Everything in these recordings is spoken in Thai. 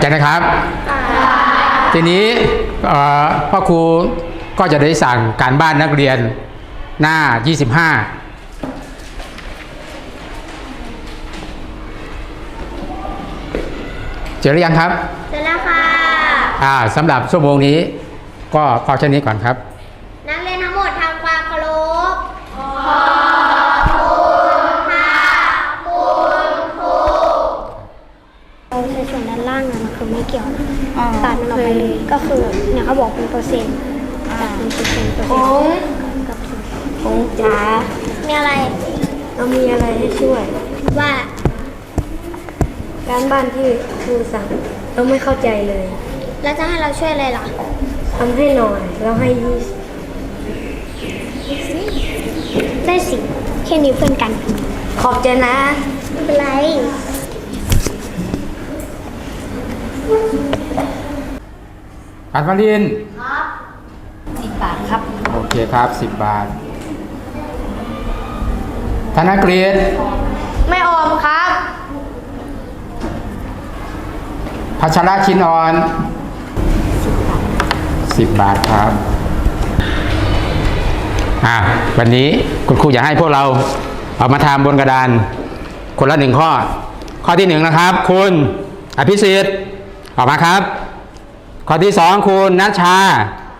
เข้าใจนะครับ ทีนี้เอ่อพ่อครูก็จะได้สั่งการบ้านนักเรียนหน้า 25เจอหรือยังครับเสร็จแล้วค่ะ อ่าสำหรับชั่วโมงนี้ ก็พอแค่นี้ก่อนครับ ในส่วนด้านล่างนะมันคือไม่เกี่ยวนะอ๋อ ตัดมันออกไปเลยก็คือเนี่ยเขาบอกเป็นเปอร์เซ็นต์ตัดเป็นเปอร์เซ็นต์เปอร์เซ็นต์กับเปอร์เซ็นต์คงจ๋ามีอะไรเรามีอะไรให้ช่วย ว่าการบ้านที่ครูสั่งเราไม่เข้าใจเลยแล้วจะให้เราช่วยอะไรล่ะทำให้หน่อยเราให้ยี่สิบได้สิแค่นี้เพื่อนกันขอบใจนะไม่เป็นไร ปันวลินสิบบาทครับ โอเคครับ10บาท ธนกฤษไม่ออมครับ พัชรชินอ่อน10บาทครับ อ่าวันนี้คุณครูอยากให้พวกเราเอามาทำบนกระดาน คนละหนึ่งข้อ ข้อที่หนึ่งนะครับ คุณอภิสิทธิ์ ออกมาครับ ข้อที่สองคุณนัชชา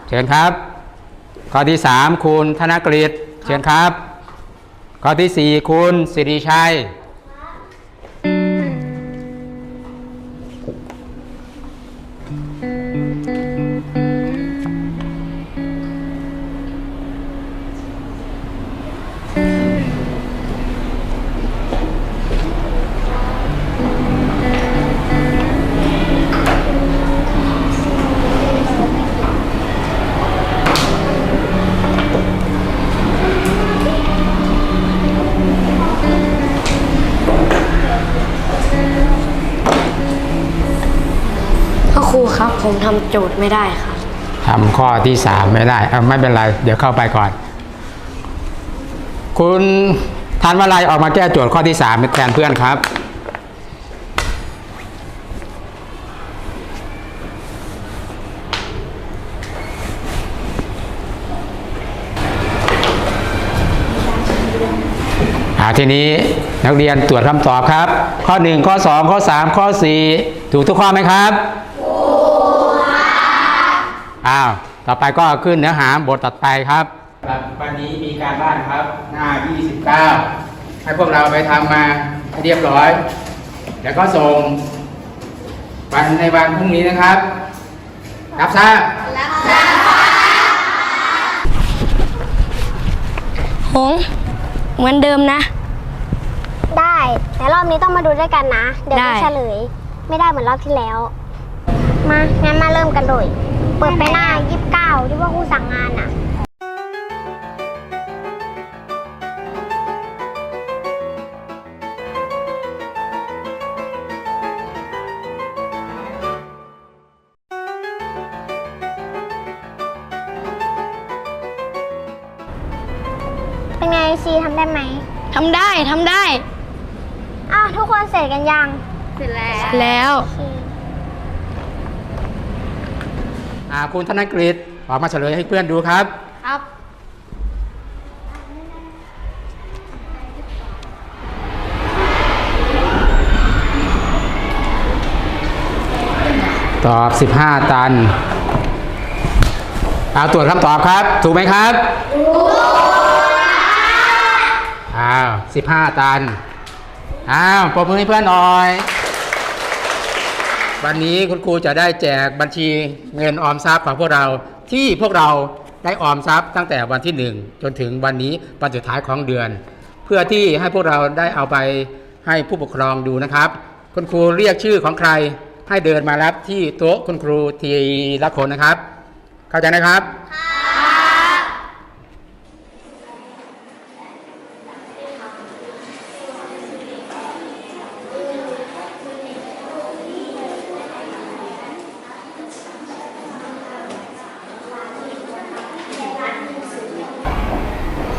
เชิญครับ ข้อที่สามคุณธนกฤษเชิญครับ ข้อที่สี่คุณสิริชัย ผมทำโจทย์ไม่ได้ครับทำข้อที่สามไม่ได้เอาไม่เป็นไร เดี๋ยวเข้าไปก่อน คุณทานวลัยออกมาแก้โจทย์ข้อที่สามแทนเพื่อนครับ อาทีนี้นักเรียนตรวจคำตอบครับ ข้อ 1 ข้อ 2 ข้อ 3 ข้อ 4 ถูกทุกข้อไหมครับ อ้าว ต่อไปก็ขึ้นเนื้อหาบทตัดไปครับ วันนี้มีการบ้านครับ หน้า 29 ให้พวกเราไปทำมาให้เรียบร้อย แล้วก็ส่ง วันในวันพรุ่งนี้นะครับ รับทราบหงเหมือนเดิมนะ ได้แต่รอบนี้ต้องมาดูด้วยกันนะ เดี๋ยวได้ จะเฉลย ไม่ได้เหมือนรอบที่แล้ว มางั้นมาเริ่มกันเลย เปิดไปหน้า29ที่ว่าครูสั่งงานอะ เป็นไงซีทำได้ไหมทำได้ทำได้ อ้าวทุกคนเสร็จกันยัง เสร็จแล้ว แล้ว โอเค อ่าคุณธนกฤษออกมาเฉลยให้เพื่อนดูครับ ครับ ตอบ 15 ตัน เอาตรวจคำตอบครับ ถูกไหมครับ ถูกอ้าว 15 ตัน อ้าวปรบมือให้เพื่อนหน่อย วันนี้คุณครูจะได้แจกบัญชีเงินออมทรัพย์ของพวกเราที่พวกเราได้ออมทรัพย์ตั้งแต่วันที่ 1 จนถึงวันนี้วันสุดท้ายของเดือน เพื่อที่ให้พวกเราได้เอาไปให้ผู้ปกครองดูนะครับ คุณครูเรียกชื่อของใครให้เดินมารับที่โต๊ะคุณครูทีละคนนะครับ เข้าใจนะครับ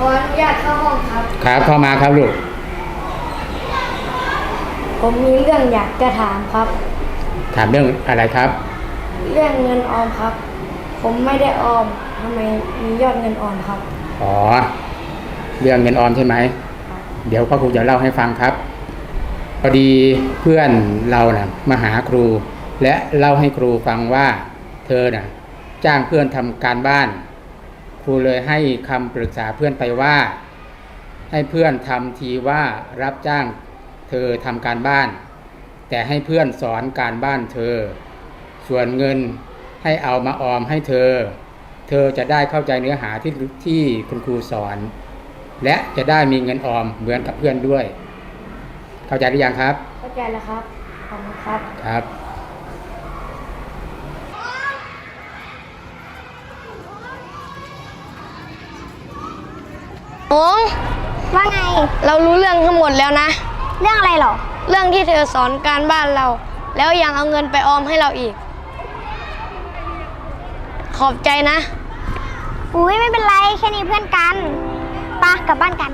ออนุญาตเข้าห้องครับ ครับเข้ามาครับลูก ผมมีเรื่องอยากจะถามครับ ถามเรื่องอะไรครับ เรื่องเงินออมครับ ผมไม่ได้ออมทำไมมียอดเงินออมครับ อ๋อ เรื่องเงินออมใช่ไหม เดี๋ยวพ่อครูจะเล่าให้ฟังครับ พอดีเพื่อนเรานะ่ะมาหาครู และเล่าให้ครูฟังว่า เธอน่ะ จ้างเพื่อนทำการบ้าน ครูเลยให้คำปรึกษาเพื่อนไปว่า ให้เพื่อนทำทีว่ารับจ้างเธอทำการบ้าน แต่ให้เพื่อนสอนการบ้านเธอ ส่วนเงินให้เอามาออมให้เธอ เธอจะได้เข้าใจเนื้อหาที่ที่คุณครูสอน และจะได้มีเงินออมเหมือนกับเพื่อนด้วย เข้าใจหรือยังครับ เข้าใจแล้วครับขอบคุณครับครับ โอ้ ว่าไง เรารู้เรื่องทั้งหมดแล้วนะ เรื่องอะไรเหรอ เรื่องที่เธอสอนการบ้านเรา แล้วยังเอาเงินไปออมให้เราอีก ขอบใจนะ อุ้ยไม่เป็นไร แค่นี้เพื่อนกันปะกลับบ้านกัน